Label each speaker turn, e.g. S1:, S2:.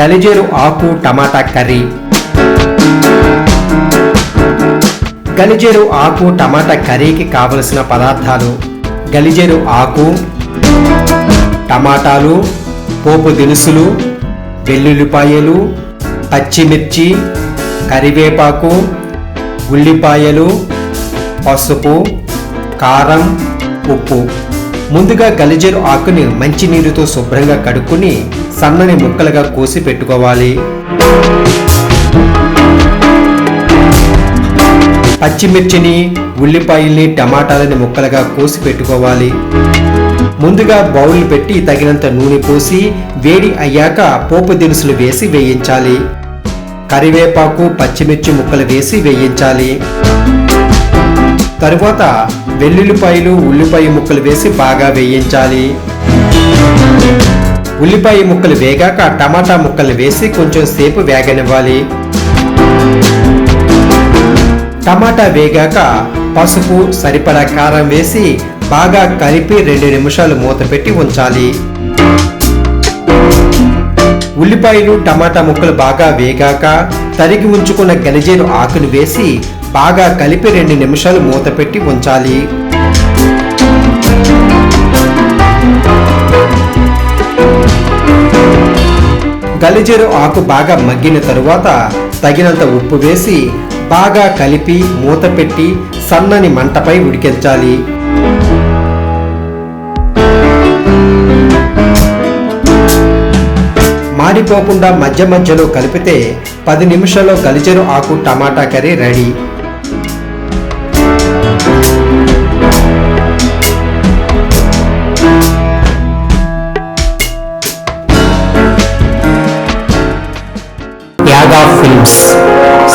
S1: గలిజేరు ఆకు టమాటా కర్రీ. గలిజేరు ఆకు టమాటా కర్రీకి కావలసిన పదార్థాలు గలిజేరు ఆకు టమాటాలు పోపు దినుసులు వెల్లుల్లిపాయలు పచ్చిమిర్చి కరివేపాకు ఉల్లిపాయలు పసుపు కారం ఉప్పు. ముందుగా గలిజేరు ఆకుని మంచినీరుతో శుభ్రంగా కడుక్కుని సన్నని ముక్కలుగా కోసి పెట్టుకోవాలి. పచ్చిమిర్చిని ఉల్లిపాయల్ని టమాటాలని ముక్కలుగా కోసి పెట్టుకోవాలి. ముందుగా బౌల్ పెట్టి తగినంత నూనె పోసి వేడి అయ్యాక పోపు దినుసులు వేసి వేయించాలి. కరివేపాకు పచ్చిమిర్చి ముక్కలు వేసి వేయించాలి. తరువాత వెల్లుల్లిపాయలు ఉల్లిపాయ ముక్కలు వేసి బాగా వేయించాలి. ఉల్లిపాయ ముక్కలు వేగాక టమాటా ముక్కలు వేసి కొంచెం సేపు వేగనివ్వాలి. టమాటా వేగాక పసుపు సరిపడా కారం వేసి బాగా కలిపి రెండు నిమిషాలు మూత పెట్టి ఉంచాలి. ఉల్లిపాయలు టమాటా ముక్కలు బాగా వేగాక తరిగి ఉంచుకున్న గలిజేరు ఆకును వేసి బాగా కలిపి రెండు నిమిషాలు మూత పెట్టి ఉంచాలి. గలిజేరు ఆకు బాగా మగ్గిన తరువాత తగినంత ఉప్పు వేసి బాగా కలిపి మూత పెట్టి సన్నని మంటపై ఉడికించాలి. మాడిపోకుండా మధ్య మధ్యలో కలిపితే పది నిమిషాల్లో గలిజరు ఆకు tomato curry ready.